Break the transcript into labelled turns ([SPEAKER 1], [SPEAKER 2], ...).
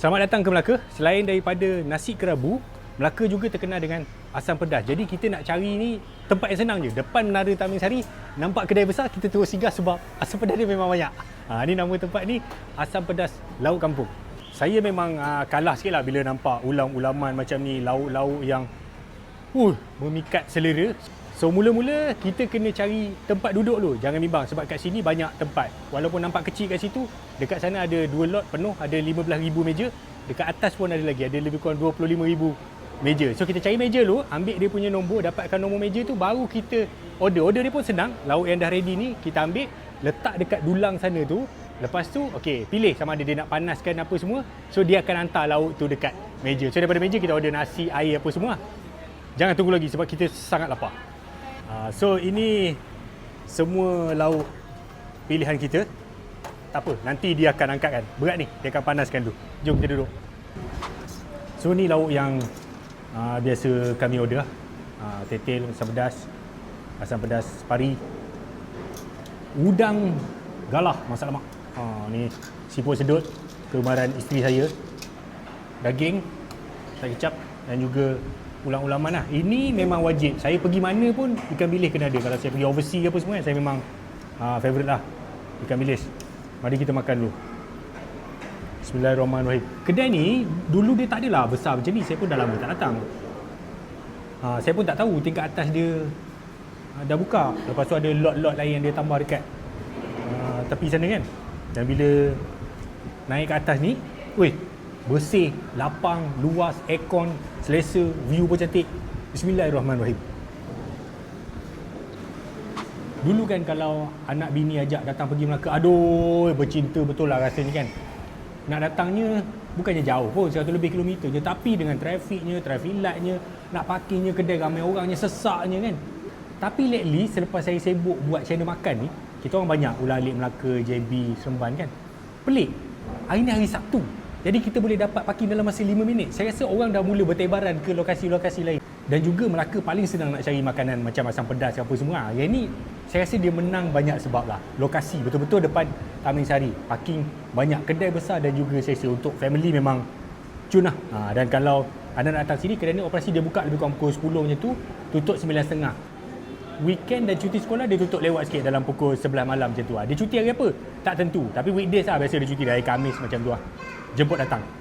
[SPEAKER 1] Selamat datang ke Melaka. Selain daripada nasi kerabu, Melaka juga terkenal dengan asam pedas. Jadi kita nak cari ni tempat yang senang je. Depan Menara Tamin Sari, nampak kedai besar, kita terus singgah sebab asam pedas dia memang banyak. Ha, ni nama tempat ni Asam Pedas Laut Kampung. Saya memang uh, kalah sikit lah bila nampak ulam-ulaman macam ni, lauk-lauk yang uh, memikat selera. So mula-mula kita kena cari tempat duduk dulu. Jangan bimbang sebab kat sini banyak tempat. Walaupun nampak kecil kat situ, dekat sana ada dua lot penuh, ada 15,000 meja. Dekat atas pun ada lagi, ada lebih kurang 25,000 meja. So kita cari meja dulu, ambil dia punya nombor, dapatkan nombor meja tu baru kita order. Order dia pun senang. Lauk yang dah ready ni kita ambil, letak dekat dulang sana tu. Lepas tu, okey, pilih sama ada dia nak panaskan apa semua. So dia akan hantar lauk tu dekat meja. So daripada meja kita order nasi, air apa semua. Jangan tunggu lagi sebab kita sangat lapar. Uh, so ini semua lauk pilihan kita. Tak apa, nanti dia akan angkatkan. Berat ni, dia akan panaskan tu. Jom kita duduk. So ni lauk yang uh, biasa kami order. Uh, tetel, asam pedas, asam pedas pari, udang galah masak lemak. Ha, ni siput sedut, kegemaran isteri saya. Daging, tak kecap dan juga ulang-ulaman lah. Ini memang wajib. Saya pergi mana pun ikan bilis kena ada. Kalau saya pergi overseas apa semua kan, saya memang uh, favourite lah ikan bilis. Mari kita makan dulu. Bismillahirrahmanirrahim. Kedai ni dulu dia tak adalah besar macam ni. Saya pun dah lama tak datang. Uh, saya pun tak tahu tingkat atas dia uh, dah buka. Lepas tu ada lot-lot lain yang dia tambah dekat uh, tepi sana kan. Dan bila naik ke atas ni, weh, bersih, lapang, luas, aircon, selesa, view pun cantik. Bismillahirrahmanirrahim. Dulu kan kalau anak bini ajak datang pergi Melaka, aduh bercinta betul lah rasanya kan. Nak datangnya bukannya jauh pun, 100 lebih kilometer je. Tapi dengan trafiknya, traffic lightnya, nak parkingnya, kedai ramai orangnya, sesaknya kan. Tapi lately selepas saya sibuk buat channel makan ni, kita orang banyak ulang alik Melaka, JB, Seremban kan. Pelik. Hari ni hari Sabtu. Jadi kita boleh dapat parking dalam masa 5 minit. Saya rasa orang dah mula bertebaran ke lokasi-lokasi lain. Dan juga Melaka paling senang nak cari makanan macam asam pedas apa semua. Yang ni saya rasa dia menang banyak sebab lah. Lokasi betul-betul depan Taman Sari. Parking banyak kedai besar dan juga saya rasa untuk family memang cun lah. Ha, dan kalau anda nak datang sini, kedai operasi dia buka lebih kurang pukul 10 macam tu. Tutup 9.30 weekend dan cuti sekolah dia tutup lewat sikit dalam pukul 11 malam macam tu lah. Dia cuti hari apa? Tak tentu. Tapi weekdays lah biasa dia cuti dari Khamis macam tu lah. Jemput datang.